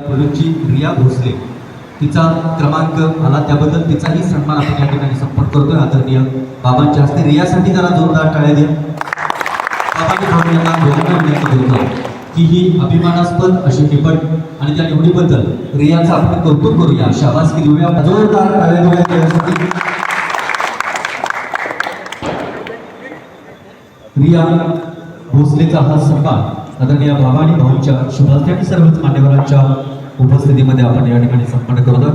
मुलीची रिया भोसले. तिचा क्रमांक आला त्याबद्दल तिचाही सन्मान आपण या ठिकाणी संपर्क करतोय आदरणीय बाबांच्या हस्ते. रियासाठी जरा जोरदार टाळ्या द्या. बाबांनी भाऊ यांना दोघांना विनंती करतो की ही अभिमानास्पद अशी निवड आणि त्या निवडीबद्दल रियाचं आपण कौतुक करूया. शाबासकी देऊया. जोरदार टाळ्या देऊया त्यासाठी रिया भोसलेचा हा सन्मान आदरणीय बाबा आणि भाऊंच्या शुभास्ते आणि सर्वच मान्यवरांच्या उपस्थितीमध्ये आपण या ठिकाणी सन्मान करतो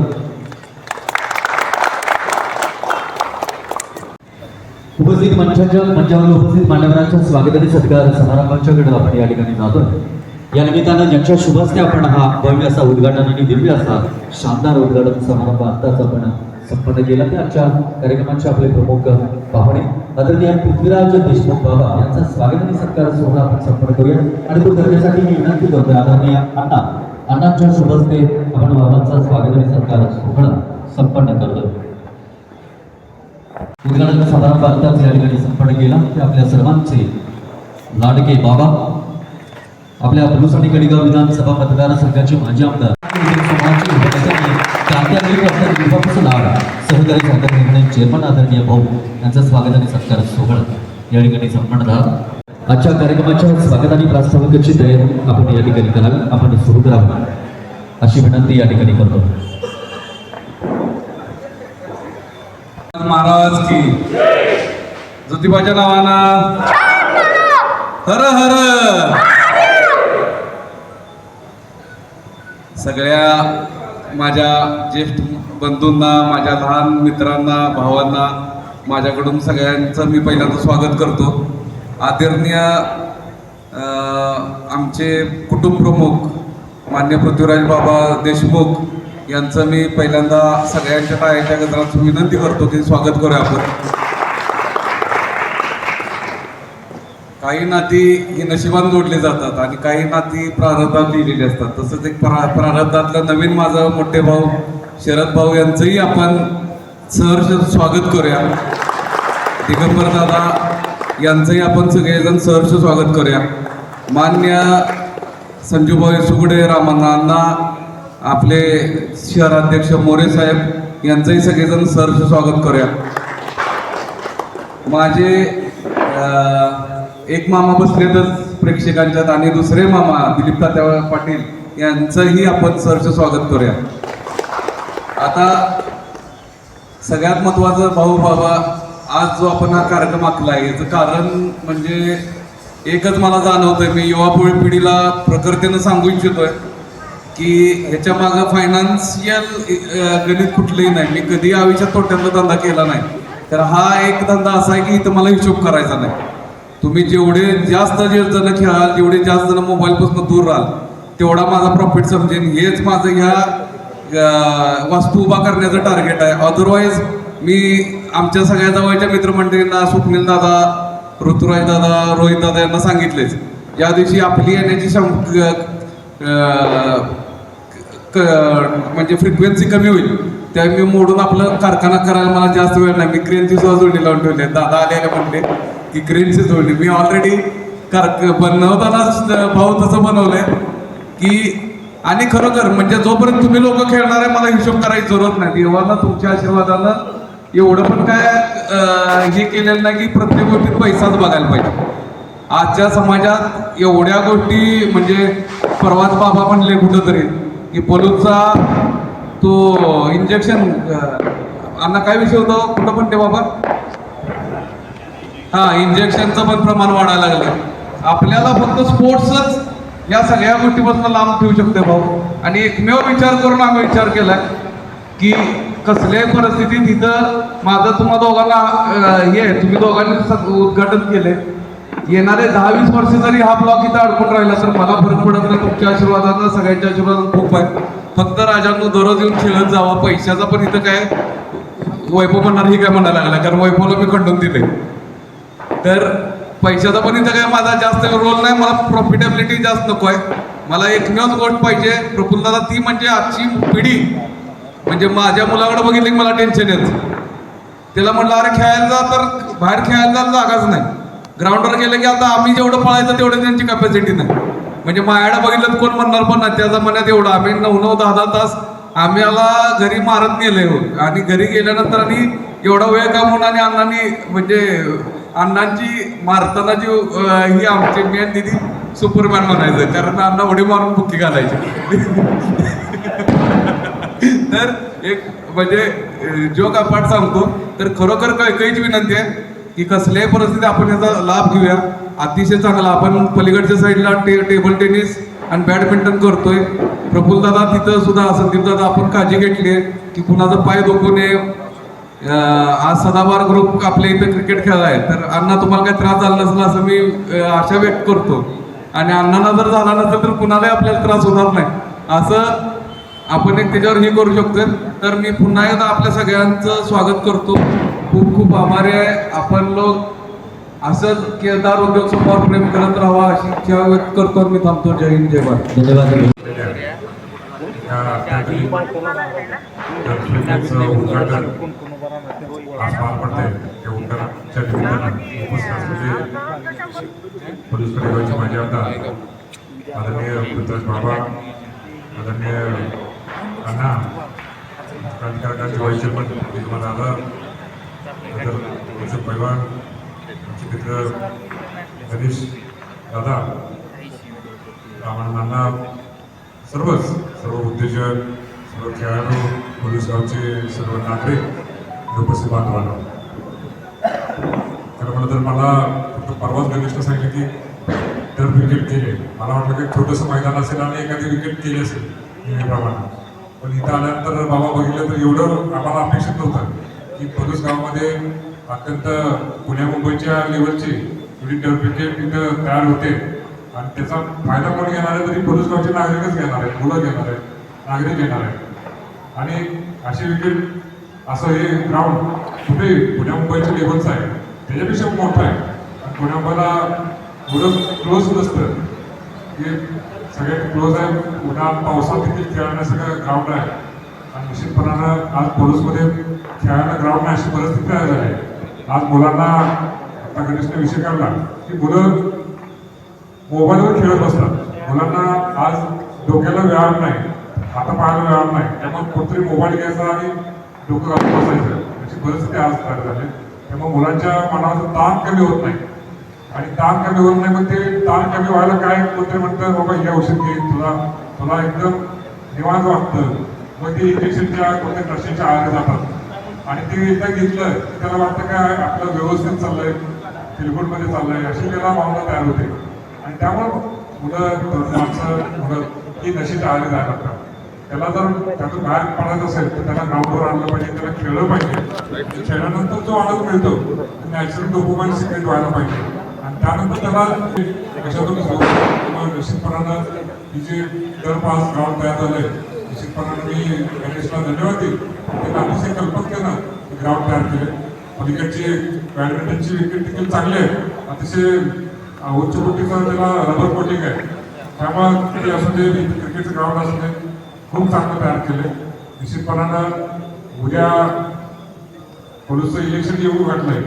उपस्थित मंचाच्या मंचावर उपस्थित मान्यवरांच्या स्वागत आणि सत्कार समारंभाच्याकडे आपण या ठिकाणी जातो या निमित्तानं ज्यांच्या शुभास्ते आपण हा भव्य असा उद्घाटन आणि दिव्य असा शानदार उद्घाटन समारंभ आत्ताच आपण संपन्न केला. ते आमच्या कार्यक्रमाचे आपले प्रमुख पाहुणे. आदरणीय पृथ्वीराज देशमुख बाबा यांचा स्वागत आणि सत्कार सोहळा आपण संपन्न करूया. आणि तो करण्यासाठी मी विनंती करतोय. आदरणीय अण्णा अण्णांच्या शुभस्ते आपण बाबांचा स्वागत आणि सत्कार सोहळा संपन्न करतो उद्घाटन समारंभ आत्ताच या ठिकाणी संपन्न केला. ते आपल्या सर्वांचे लाडके बाबा. आपल्या पुरुष आणि विधानसभा मतदारसंघाचे माजी आमदार. समाजचे क्रांतिकारी डॉक्टर विभापासून आड सहकारी संघटना निर्णय चेअरमन आदरणीय भाऊ यांचा स्वागत आणि सत्कार सोहळा या ठिकाणी संपन्न झाला. आजच्या कार्यक्रमाच्या स्वागत आणि प्रास्ताविकाची तयारी आपण या ठिकाणी करावी आपण सुरू करावी. अशी विनंती या ठिकाणी करतो. महाराज की. ज्योतिबाच्या नावानं. हर हर. सगळ्या माझ्या ज्येष्ठ बंधूंना माझ्या लहान मित्रांना भावांना माझ्याकडून सगळ्यांचं मी पहिल्यांदा स्वागत करतो. आदरणीय आमचे कुटुंब प्रमुख मान्य पृथ्वीराज बाबा देशमुख यांचं मी पहिल्यांदा सगळ्यांच्या टाळ्याच्या गजरात विनंती करतो की स्वागत करूया आपण. काही नाती ही नशिबान जोडली जातात आणि काही नाती प्रारब्धात लिहिलेली असतात. तसंच एक प्रा प्रारब्धातलं नवीन माझा मोठे भाऊ शरद भाऊ यांचंही आपण सहर्ष स्वागत करूया. दिगंबर दादा यांचंही आपण सगळेजण सहर्ष स्वागत करूया. मान्य संजूभाई सुगडे रामांना आपले शहराध्यक्ष मोरे साहेब यांचंही सगळेजण सहर्ष स्वागत करूया. माझे एक मामा बसलेतच प्रेक्षकांच्यात आणि दुसरे मामा दिलीप तात्या पाटील यांचंही आपण सरचं स्वागत करूया. आता सगळ्यात महत्वाचं भाऊ बाबा आज जो आपण हा कार्यक्रम आहे याचं कारण म्हणजे एकच मला जाणवतंय मी युवा पिढीला प्रकृतीनं सांगू इच्छितोय की ह्याच्या मागं फायनान्शियल गणित कुठलंही नाही. मी कधी आयुष्यात तोट्यातला धंदा केला नाही. तर हा एक धंदा असा आहे की इथं मला हिशोब करायचा नाही. तुम्ही जेवढे जास्त जे जण खेळाल जेवढे जास्त जण मोबाईलपासून दूर राहाल तेवढा माझा प्रॉफिट समजेन. हेच माझं ह्या वास्तू उभा करण्याचं टार्गेट आहे. अदरवाईज मी आमच्या सगळ्या जवळच्या मित्रमंडळींना स्वप्नील दादा ऋतुराज दादा रोहित दादा यांना सांगितलेच. या दिवशी आपली येण्याची शं- क- म्हणजे फ्रिक्वेन्सी कमी होईल. त्यावेळी मी मोडून आपलं कारखाना करायला मला जास्त वेळ नाही. मी क्रेनची सुद्धा जोडणी लावून ठेवली. दादा आलेले म्हणले की क्रेनची जोडणी मी ऑलरेडी कार बनवतानाच भाऊ तसं बनवलंय की आणि खरोखर म्हणजे जोपर्यंत तुम्ही लोक खेळणार आहे मला हिशोब करायची जरूरत नाही. देवाला तुमच्या आशीर्वादानं एवढं पण काय हे केलेलं नाही की प्रत्येक गोष्टीत पैसाच बघायला पाहिजे. आजच्या समाजात एवढ्या गोष्टी म्हणजे परवाच बाबा म्हणले कुठंतरी की पलूचा तो इंजेक्शन अन्ना काय विषय होता? कुठं पण ते बाबा हा इंजेक्शनचं पण प्रमाण वाढायला लागलं आपल्याला फक्त स्पोर्ट्सच या सगळ्या गोष्टीपासून लांब ठेवू शकते भाऊ. आणि एकमेव विचार करून आम्ही विचार केला की कसल्याही परिस्थितीत इथं माझं तुम्हा दोघांना हे आहे, तुम्ही दोघांनी सग- उद्घाटन केले येणारे दहा वीस वर्ष जरी हा ब्लॉक इथं अडकून राहिला तर मला फरक पडत नाही. तुमच्या आशीर्वादानं सगळ्यांच्या आशीर्वादानं खूप आहे. फक्त राजांना दररोज येऊन खेळत जावा. पैशाचा पण इथं काय वैभव म्हणणार ही काय म्हणायला लागला? कारण वैभवला मी खंडून दिले तर पैशाचा पण इथं काय माझा जास्त रोल नाही मला प्रॉफिटेबिलिटी जास्त नको आहे मला एकमेवच गोष्ट पाहिजे प्रफुल्लदादा ती म्हणजे आजची पिढी. म्हणजे माझ्या मुलाकडे बघितली की मला टेन्शन येतं. त्याला म्हटलं अरे खेळायला जा तर बाहेर खेळायला जायला जागाच नाही. ग्राउंडवर गेलं की आता आम्ही जेवढं पळायचं तेवढं त्यांची कॅपॅसिटी नाही. म्हणजे मायाला बघितलं तर कोण म्हणणार पण नाही त्याचा जमान्यात एवढं आम्ही नऊ नऊ दहा दहा तास आम्हाला घरी मारत नेले आणि घरी गेल्यानंतर आणि एवढा वेळ का म्हणून आणि अण्णांनी म्हणजे अण्णांची मारताना जी ही आमची मेन दिदी सुपरमॅन म्हणायचं. कारण अण्णा उडी मारून बुक्की घालायची. तर एक म्हणजे जोक आपण सांगतो. तर खरोखर कळकळीची विनंती आहे की कसल्याही परिस्थितीत आपण याचा लाभ घेऊया. अतिशय चांगला. आपण पलीकडच्या साईडला टे टेबल टेनिस आणि बॅडमिंटन करतोय. प्रफुल्लदादा तिथं सुद्धा संदीप दादा आपण काळजी घेतली आहे की कुणाचा पाय दुखू नये. आज सदाबार ग्रुप आपल्या इथं क्रिकेट खेळाय तर अण्णा तुम्हाला काही त्रास झाला नसला असं मी आशा व्यक्त करतो. आणि अण्णांना जर झाला नसेल तर कुणालाही आपल्याला त्रास होणार नाही. असं आपण एक त्याच्यावर हे करू शकतो तर मी पुन्हा एकदा आपल्या सगळ्यांचं स्वागत करतो. खूप खूप आभारी आहे. आपण लोक असंच केदार उद्योग समोर प्रेम करत राहावा अशी इच्छा व्यक्त करतो आणि मी थांबतो. जय हिंद जय भारत. धन्यवाद. उद्घाटन आज पार पडतंय त्या उद्घाटनाच्या निमित्तानं उपस्थित असलेले पोलीस परिवाराचे माझे आता. आदरणीय पृथ्वीराज बाबा आदरणीय अण्णा क्रांतिकारकांचे वाईस चेअरमन विद्यमान आदर नंतर तुमचे पैलवान आमचे मित्र गणेश दादा रामण्णांना सर्वच सर्व उद्योजक सर्व खेळाडू पोलीस गावचे सर्व नागरिक आणि उपस्थित बांधवांना. खरं म्हणलं तर मला फक्त परवाच गणेशला सांगितलं की तर विकेट केले मला वाटलं की छोटंसं मैदान असेल आणि एखादी विकेट केली असेल नेहमीप्रमाणे पण इथं आल्यानंतर बाबा बघितलं तर एवढं आम्हाला अपेक्षित नव्हतं की पोलीस गावामध्ये अत्यंत पुण्या मुंबईच्या लेवलची एवढी टर्फ विकेट इथं तयार होते. आणि त्याचा फायदा कोण घेणार आहे? तरी पोलीस गावचे नागरिकच घेणार आहेत मुलं घेणार आहेत नागरिक घेणार आहेत. आणि अशी विकेट असं हे ग्राउंड कुठे पुण्या मुंबईच्या लेवलचं आहे. त्याच्यापेक्षा मोठं आहे. आणि पुण्या मुंबईला मुलं क्लोज नसतं. की सगळ्यात क्लोज आहे. उन्हात पावसात देखील सगळं ग्राउंड आहे. आणि निश्चितपणानं आज पोलीसमध्ये खेळायला ग्राउंड नाही अशी परिस्थिती तयार झाली आहे. आज मुलांना आता गणेशने विषय काढला की मुलं मोबाईलवर खेळत बसतात. मुलांना आज डोक्याला व्यायाम नाही. आता पाहायला व्यायाम नाही. त्यामुळे कुठतरी मोबाईल घ्यायचा आणि लोक घालून बसायचं. याची परिस्थिती आज तयार झाली त्यामुळे मुलांच्या मनाचा ताण कमी होत नाही. आणि ताण कमी होत नाही मग ते ताण कमी व्हायला काय कोणतरी म्हणतं बाबा या औषध घे तुला तुला एकदम निवांत वाटतं. मग ते इंजेक्शनच्या कोणत्या नशेच्या आहार जातात. आणि ते एकदा घेतलं की त्याला वाटतं काय आपलं व्यवस्थित चाललंय फिलगुडमध्ये चाललंय अशी त्याला भावना तयार होते. आणि त्यामुळं मुलं माणसं मुलं ही नशेच्या आहारी जायला लागतात. त्याला जर त्यातून बाहेर पडायचं असेल तर त्याला ग्राउंडवर आणलं पाहिजे त्याला खेळलं पाहिजे. खेळल्यानंतर जो आनंद मिळतो. नॅचरल डोकुमेंट सिक्रेट व्हायला पाहिजे. आणि त्यानंतर त्याला कशातून निश्चितपणानं ही जे दर पाच ग्राउंड तयार झाले निश्चितपणानं मी गणेशला धन्यवाद देईल. त्यांनी अतिशय कल्पकतेनं ग्राउंड तयार केले. पलीकडची बॅडमिंटनची विकेट देखील चांगली आहे. अतिशय उच्च कोटीचा त्याला रबर कोटिंग आहे. त्यामुळे असू दे क्रिकेटचं ग्राउंड असू दे खूप चांगलं तयार केले निश्चितपणानं उद्या पोलिसचं इलेक्शन येऊ घातलंय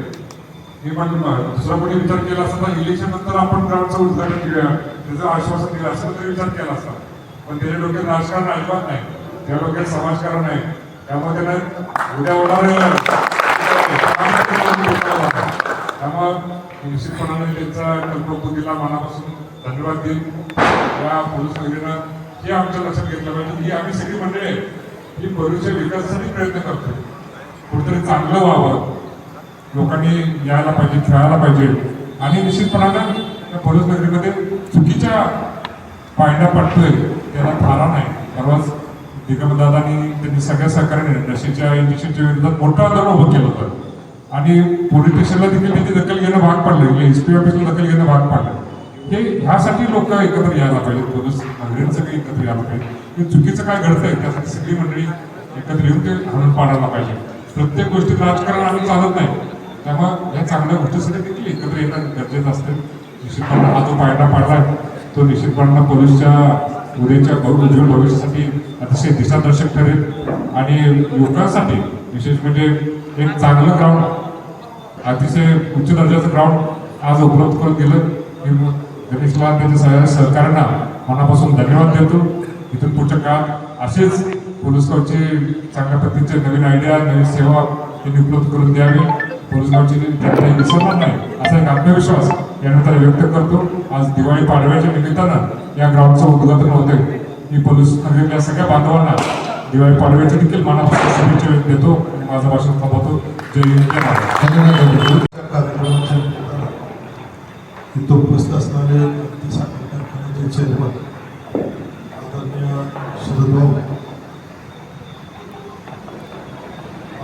हे पण दुसरा कोणी विचार केला असता तर इलेक्शन नंतर आपण ग्राउंडचं उद्घाटन केलं त्याचं आश्वासन दिलं असं तरी विचार केला असता पण त्याच्या डोक्यात राजकारण अजिबात नाही त्या डोक्यात समाजकारण आहे त्यामुळे त्याला उद्या होणार त्यामुळं निश्चितपणाने त्यांचा कल्पबुद्धीला मनापासून धन्यवाद देईल या पोलीस वगैरेनं हे आमच्या लक्षात घेतलं पाहिजे. ही आम्ही सगळी मंडळी आहे ही भविष्य विकासासाठी प्रयत्न करतोय. कुठेतरी चांगलं व्हावं. लोकांनी यायला पाहिजे खेळायला पाहिजे. आणि निश्चितपणानं या भरूच नगरीमध्ये चुकीच्या पायंडा पडतोय त्याला थारा नाही परवाच दिगमदादांनी त्यांनी सगळ्या सहकार्याने नशेच्या इंजेक्शनच्या विरोधात मोठं आंदोलन उभं केलं होतं. आणि पोलीस स्टेशनला देखील त्याची दखल घेणं भाग पडलं. एस पी ऑफिसला दखल घेणं भाग पाडलं. हे ह्यासाठी लोक एकत्र यायला पाहिजे पोलीस नगरीत सगळे एकत्र यायला पाहिजे. हे चुकीचं काय घडतंय? त्यासाठी सगळी मंडळी एकत्र येऊन ते हरण पाडायला पाहिजे. प्रत्येक गोष्टीत राजकारण आम्ही चालत नाही. त्यामुळे या चांगल्या गोष्टीसाठी देखील एकत्र येणं गरजेचं असते. निश्चितपणे हा जो पायडा पाडलाय तो निश्चितपणे पोलीसच्या उद्याच्या उज्ज्वल भविष्यासाठी अतिशय दिशादर्शक ठरेल. आणि युवकांसाठी विशेष म्हणजे एक चांगलं ग्राउंड अतिशय उच्च दर्जाचं ग्राउंड आज उपलब्ध करून दिलं. गणेश आणि त्याच्या सगळ्या मनापासून धन्यवाद देतो. इथून पुढच्या काळात असेच पोलीस गावचे चांगल्या पद्धतीचे नवीन आयडिया नवीन सेवा त्यांनी उपलब्ध करून द्यावी. पोलीस गावची त्यांना विसरणार नाही असा एक आत्मविश्वास यानंतर व्यक्त करतो. आज दिवाळी पाडव्याच्या निमित्तानं या ग्राउंडचं उद्घाटन होते मी पोलीस नगरीतल्या सगळ्या बांधवांना दिवाळी पाडव्याची देखील मनापासून शुभेच्छा देतो. आणि माझं भाषण थांबवतो. जय हिंद धन्यवाद. कार्यक्रमाच्या इथं उपस्थित असणारे भारतीय साखर कारखान्याचे चेअरमन आदरणीय शरदभाऊ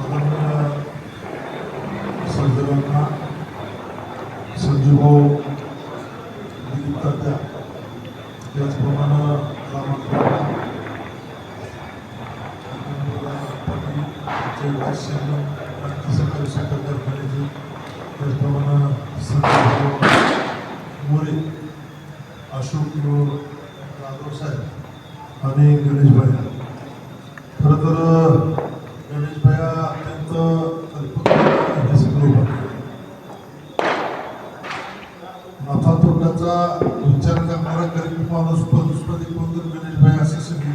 आदरणीय संजयरावना संजूभाऊ दिलीप तात्या त्याचप्रमाणे रामांना पाटील व्हाईस चेअरमन भारतीय सहकारी साखर कारखान्याचे त्याचप्रमाणे संजय मोरे अशोक जाधव साहेब आणि गणेश भाई खरं तर गणेश भाया अत्यंत कल्पकता हे सगळं उभं केलं. नफा तोट्याचा विचार करणारा गरीब माणूस पदुष्पदी कोण तर गणेश भाई असे सगळे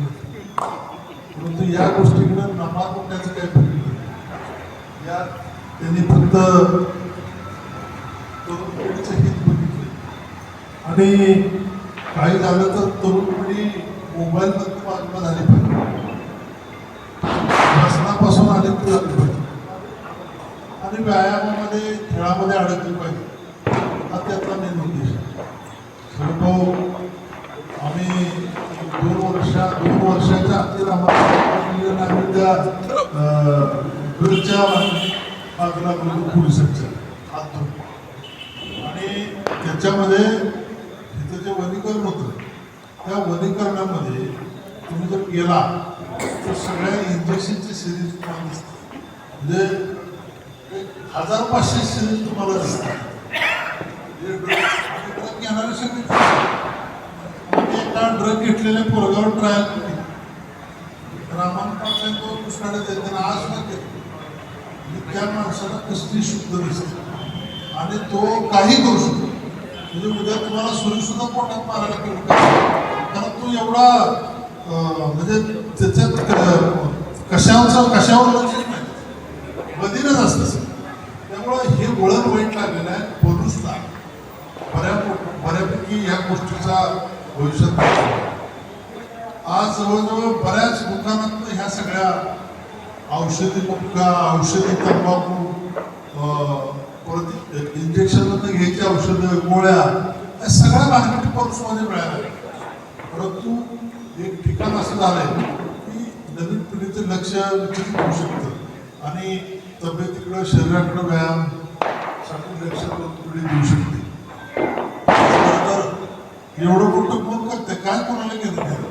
परंतु या गोष्टीकडे नफा तोट्याचं काही फरक नाही. या त्यांनी फक्त तरुण पिढीचं हित बघितलं. आणि काही झालं तर तरुण पिढी मोबाईल फक्त बाजूला झाली पाहिजे. व्यसनापासून अलिप्त झाली पाहिजे. आणि व्यायामामध्ये खेळामध्ये अडकली पाहिजे हा त्याचा मेन उद्देश आहे सर्व आम्ही दोन वर्षा दोन वर्षाच्या अखेर आम्हाला आम्ही त्या अं, घरच्या मागं लागलो पोलिसांच्या आणि त्याच्यामध्ये तिथं जे वनीकरण होतं त्या वनीकरणामध्ये तुम्ही जर गेला तर सगळ्या इंजेक्शनची सिरीज तुम्हाला दिसते. म्हणजे एक हजार पाचशे सिरीज तुम्हाला दिसतात. म्हणजे घेणारे सगळे म्हणजे एका ड्रग घेतलेल्या पोरगावर ट्रायल रामान तो पुष्काळ देते आज न केलं त्या माणसाला कसली शुद्ध दिसते. आणि तो काही करू शकतो म्हणजे उद्या तुम्हाला सुरी सुद्धा पोटात मारायला करू कारण तो एवढा म्हणजे त्याच्यात क- कशावरचा कशावर लक्ष नाही असतं सर त्यामुळं हे वळण वाईट लागलेलं आहे. पोलिसला बऱ्या बऱ्यापैकी या गोष्टीचा भविष्यात आज जवळजवळ बऱ्याच दुकानात ह्या सगळ्या औषधी गुटखा औषधी तंबाखू परत इंजेक्शन घ्यायची औषधं गोळ्या या सगळ्या मार्केट पॉलिसमध्ये मिळाल्या. परंतु एक ठिकाण असं झालंय की नवीन पिढीचं लक्ष विचलित होऊ शकतं. आणि तब्येतीकडं शरीराकडं व्यायामसाठी लक्ष पिढी देऊ शकते. एवढं मोठं कोण करते काय कोणाला घेणं नाही.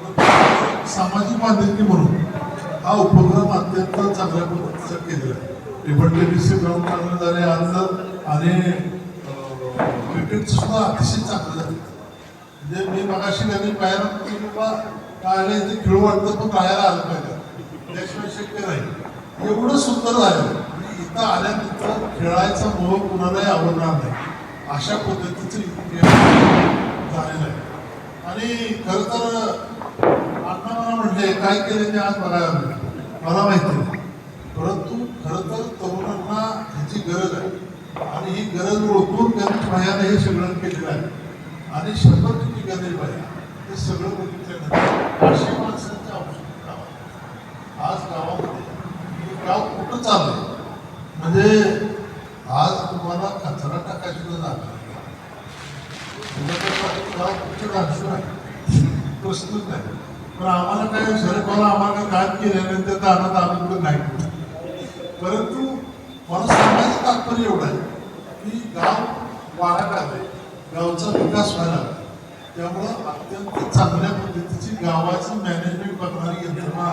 परंतु सामाजिक बांधिलकी म्हणून हा उपक्रम अत्यंत चांगल्या पद्धतीचा केलेला आहे. टेबल ग्राउंड चांगलं झाले आज आणि क्रिकेटचं सुद्धा अतिशय चांगलं झालं. म्हणजे मी मगाशी त्यांनी बाहेर की बाबा काय ते खेळू वाटतं पण राहायला आलं पाहिजे त्याशिवाय शक्य नाही. एवढं सुंदर झालं. की इथं आल्यानंतर खेळायचा मोह कुणालाही आवडणार नाही. अशा पद्धतीचं झालेलं आहे. आणि खरं तर अण्णा मला म्हणले काय केलं ते आज मला मला माहिती परंतु खरं तर तरुणांना ह्याची गरज आहे. आणि ही गरज ओळखून गणेश भायाने हे सगळं केलेलं आहे. आणि शंभर टक्के गणेश भाया हे सगळं बघितल्यानंतर अशी माणसांची आवश्यकता आहे. आज गावामध्ये हे गाव कुठं चाललंय म्हणजे आज तुम्हाला कचरा टाकायची सुद्धा जागा नाही. तुमच्याकडे गाव कुठं राहणार आहे? प्रश्नच नाही पण आम्हाला काय शरद आम्हाला काम केल्यानंतर दानात आम्ही कुठं नाही परंतु मला सांगायचं तात्पर्य एवढं आहे की गाव वाढत आहे गावचा विकास व्हायला त्यामुळं अत्यंत चांगल्या पद्धतीची गावाची मॅनेजमेंट करणारी यंत्रणा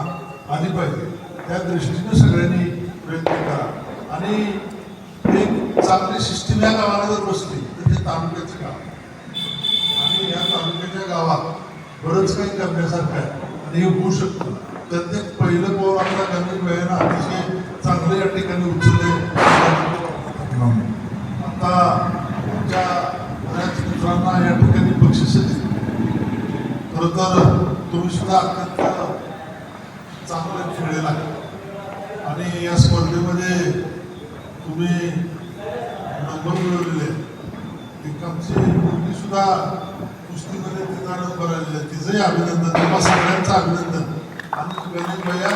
आली पाहिजे. त्या दृष्टीने सगळ्यांनी प्रयत्न करा. आणि एक चांगली सिस्टीम या गावाला जर बसली तर ते तालुक्याचं गाव. आणि या तालुक्याच्या गावात बरंच काही करण्यासारखं आहे. आणि हे होऊ शकतं. प्रत्येक पहिलं पाऊल आपल्या गणेश वेळेला अतिशय चांगलं या ठिकाणी उचलले आता आमच्या बऱ्याच मित्रांना या ठिकाणी बक्षिसं दिली खरं तर तुम्ही सुद्धा अत्यंत चांगलं खेळलेला आणि या स्पर्धेमध्ये तुम्ही नंबर मिळवलेले आहेत. आमची मुलगी सुद्धा कुस्तीमध्ये नंबर आलेला तिचंही अभिनंदन तेव्हा सगळ्यांचं अभिनंदन. आणि गणेश भैया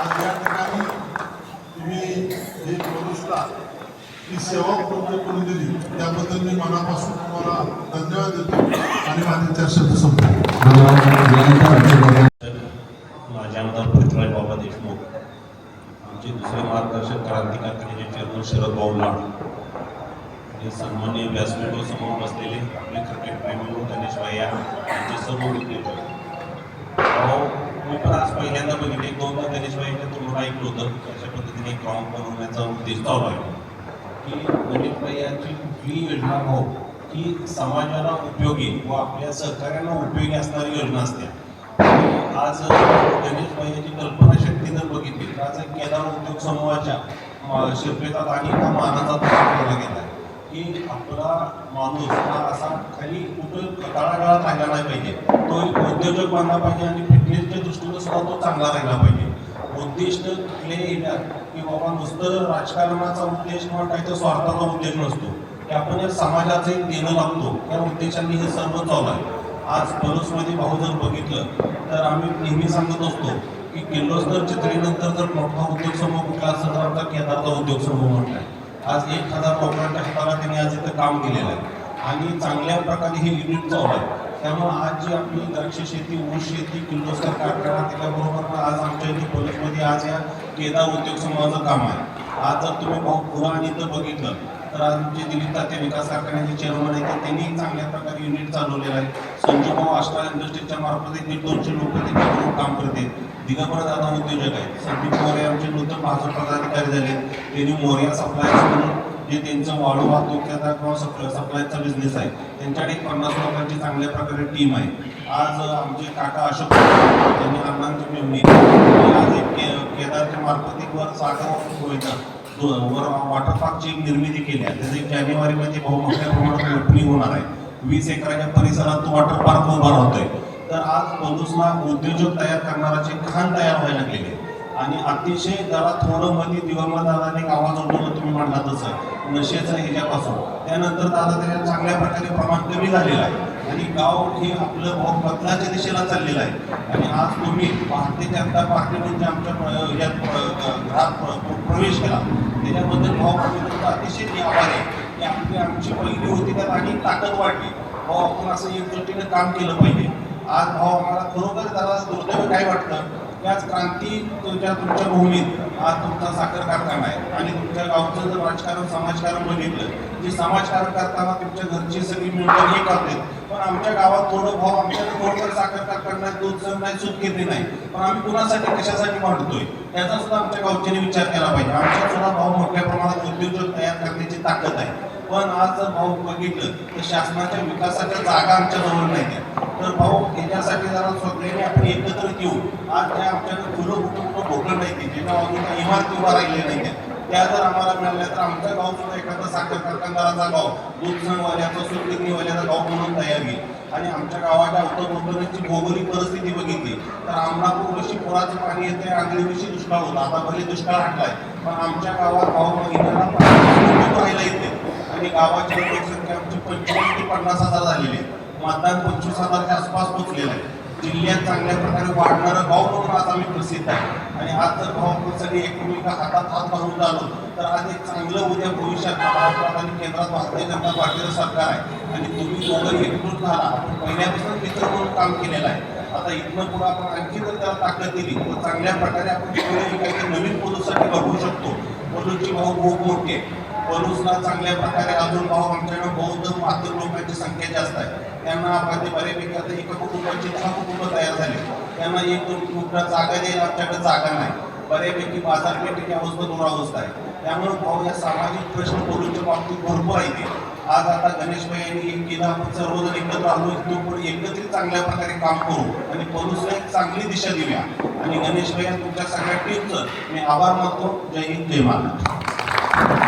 आज या ठिकाणी तुम्ही हे ही सेवा पूर्ण करून दिली. त्याबद्दल मी मनापासून तुम्हाला धन्यवाद देतो आणि माझे चार शब्द संपतो माझे आमदार पृथ्वीराज बाबा देशमुख आमचे दुसरे मार्गदर्शक क्रांतिकारकाचे चेअरमन शरद भाऊ लाड सन्मान्य व्यासपीठावर समोर बसलेले आपले क्रिकेट प्रेमी गणेश भैया यांचे सर्व उद्योजक मी पण आज पहिल्यांदा बघितले. एक दोनदा गणेश भाईच्या तुम्हाला ऐकलं होतं. की अशा पद्धतीने ग्राउंड बनवण्याचा उद्देश चालू आहे. की गणेश भैयांची कुठलीही योजना हो ही समाजाला उपयोगी व आपल्या सहकार्यांना उपयोगी असणारी योजना असते. आज गणेश भाईची कल्पनाशक्ती जर बघितली तर आज केदार उद्योग समूहाच्या अं, आणि एका मानाचा केला गेला आहे की आपला माणूस हा असा खाली कुठं तळागाळात राहिला नाही पाहिजे. तो एक उद्योजक बनला पाहिजे आणि फिटनेसच्या दृष्टीनं सुद्धा तो चांगला राहिला पाहिजे. उद्दिष्ट कुठले येतात की बाबा नुसतं राजकारणाचा उद्देश किंवा काहीतरी स्वार्थाचा उद्देश नसतो. की आपण या समाजाचं एक देणं लागतो. त्या उद्देशाने हे सर्व चालू आहे. आज पलूसमध्ये भाऊ जर बघितलं तर आम्ही नेहमी सांगत असतो की किर्लोस्कर चित्रेनंतर जर मोठा उद्योग समूह कुठला असेल तर आमचा केदारचा उद्योग समूह आहे आज एक हजार लोकांच्या हाताला त्यांनी आज इथं काम दिलेलं आहे. आणि चांगल्या प्रकारे हे युनिट चालू आहे. त्यामुळे आज जी आपली द्राक्ष शेती ऊस शेती किर्लोस्कर कारखाना त्याच्याबरोबर आज आमच्या इथे कॉलेजमध्ये आज या केदार उद्योग समूहाचं काम आहे. आज जर तुम्ही भाऊ पुरा आणि इथं बघितलं तर आज आमचे दिलीप तात्या विकास कारखान्याचे चेअरमन आहेत त्यांनी चांगल्या प्रकारे युनिट चालवलेलं आहे. संजू भाऊ आष्टा इंडस्ट्रीच्या मार्फत एक दीड दोनशे लोक तिथे काम करते. दिगंबर दादा उद्योजक आहेत. संदीप मोरे आमचे नूतन भाजप पदाधिकारी झाले. त्यांनी मोर्या सप्लायर्स म्हणून जे त्यांचं वाळू वाहतुकीचा किंवा सप्लाय सप्लायचा बिझनेस आहे. त्यांच्याकडे एक पन्नास लोकांची चांगल्या प्रकारे टीम आहे. आज आमचे काका अशोक त्यांनी अण्णांची मेवणी आज एक केदारच्या मार्फत एक वर जागा होईना वॉटर पार्कची एक निर्मिती केली आहे. त्याचं जानेवारी जानेवारीमध्ये भाऊ मोठ्या प्रमाणात ओपनिंग होणार आहे. वीस एकराच्या परिसरात तो वॉटर पार्क उभा राहतोय. तर आज पलूसला उद्योजक तयार करणाराचे खान तयार व्हायला लागलेले आणि अतिशय जरा थोडं मध्ये दिवंगत दादाने एक आवाज उठवला तुम्ही म्हणला तसं. नशेचं ह्याच्यापासून. त्यानंतर दादा त्याच्या चांगल्या प्रकारे प्रमाण कमी झालेलं आहे. आणि गाव हे आपलं भाऊ बदलाच्या दिशेला चाललेलं आहे. आणि आज तुम्ही भारतीय जनता पार्टी म्हणजे आमच्या यात घरात प्रवेश केला. त्याच्याबद्दल भावाबद्दल अतिशय मी आभार आहे. की आपली आमची पहिली होती त्यात आणि ताकद वाढली. भाऊ आपण असं एकजुटीनं काम केलं पाहिजे. आज भाऊ आम्हाला खरोखर त्याला दुर्दैव काय वाटतं? की आज क्रांती तुमच्या तुमच्या भूमीत. आज तुमचा साखर कारखाना आहे. आणि तुमच्या गावचं जर राजकारण समाजकारण बघितलं जे समाजकारण करताना तुमच्या घरची सगळी मिळून हे करते पण आमच्या गावात थोडं भाऊ आमच्याकडे थोडं साखर कारखाना नाही दूध जण नाही सूट घेतली नाही. पण आम्ही कुणासाठी कशासाठी मांडतोय त्याचा सुद्धा आमच्या गावच्याने विचार केला पाहिजे. आमच्या सुद्धा भाऊ मोठ्या प्रमाणात उद्योजक तयार करण्याची ताकद आहे. पण आज जर भाऊ बघितलं तर शासनाच्या विकासाच्या जागा आमच्या जवळ नाही तर भाऊ याच्यासाठी जरा सगळ्यांनी आपण एकत्रित येऊ. आज त्या आमच्याकडे फुलं कुठं कुठं भोगलं नाही ते ज्याच्या इमारती उभा राहिल्या नाही त्या जर आम्हाला मिळाल्या तर आमचं गाव सुद्धा एखादा साखर कारखानदाराचा गाव दूधसणवाल्याचा सुरगिरणीवाल्याचा गाव म्हणून तयार होईल. आणि आमच्या गावाच्या अवतभोवतणीची भौगोलिक परिस्थिती बघितली तर आमनापूर वर्षी पुराचं पाणी येते आंधळी वर्षी दुष्काळ होता. आता भले दुष्काळ हटलाय पण आमच्या गावात गाव महिन्याला राहायला येते आणि गावाची लोकसंख्या आमची पंचवीस ते पन्नास हजार झालेली आहे. मतदान पंचवीस हजारच्या आसपास पोचलेलं आहे. जिल्ह्यात चांगल्या प्रकारे वाढणारं गाव म्हणून आज आम्ही प्रसिद्ध आहे. आणि आज जर भाऊ आपण सगळी एकमेका हातात हात घालून झालो तर आज एक चांगलं उद्या भविष्यात महाराष्ट्रात आणि केंद्रात भारतीय जनता पार्टीचं सरकार आहे. आणि तुम्ही दोघं एकजूट झाला पहिल्यापासून मित्र म्हणून काम केलेलं आहे. आता इथनं पुढे आपण आणखी जर त्याला ताकद दिली तर चांगल्या प्रकारे आपण पुढे काहीतरी नवीन पोलूसाठी बघू शकतो. पोलूसची भाऊ खूप मोठी आहे. पलूसला चांगल्या प्रकारे अजून भाऊ आमच्याकडे बौद्ध मातृ लोकांची संख्या जास्त आहे. त्यांना आपण बऱ्यापैकी आता एका कुटुंबाची दहा कुटुंब तयार झाली. त्यांना एक दोन कुटुंबाला जागा द्यायला आमच्याकडे जागा नाही. बऱ्यापैकी बाजारपेठेची अवस्था दुरावस्था आहे. त्यामुळे भाऊ या सामाजिक प्रश्न बोलूच्या बाबतीत भरपूर आहे ते आज आता गणेश भाई यांनी एक केलं आपण सर्वजण एकत्र आलो तो पण एकत्रित चांगल्या प्रकारे काम करू आणि पलूसला एक चांगली दिशा देऊया आणि गणेश भाई तुमच्या सगळ्या टीमचं मी आभार मानतो. जय हिंद जय महाराष्ट्र.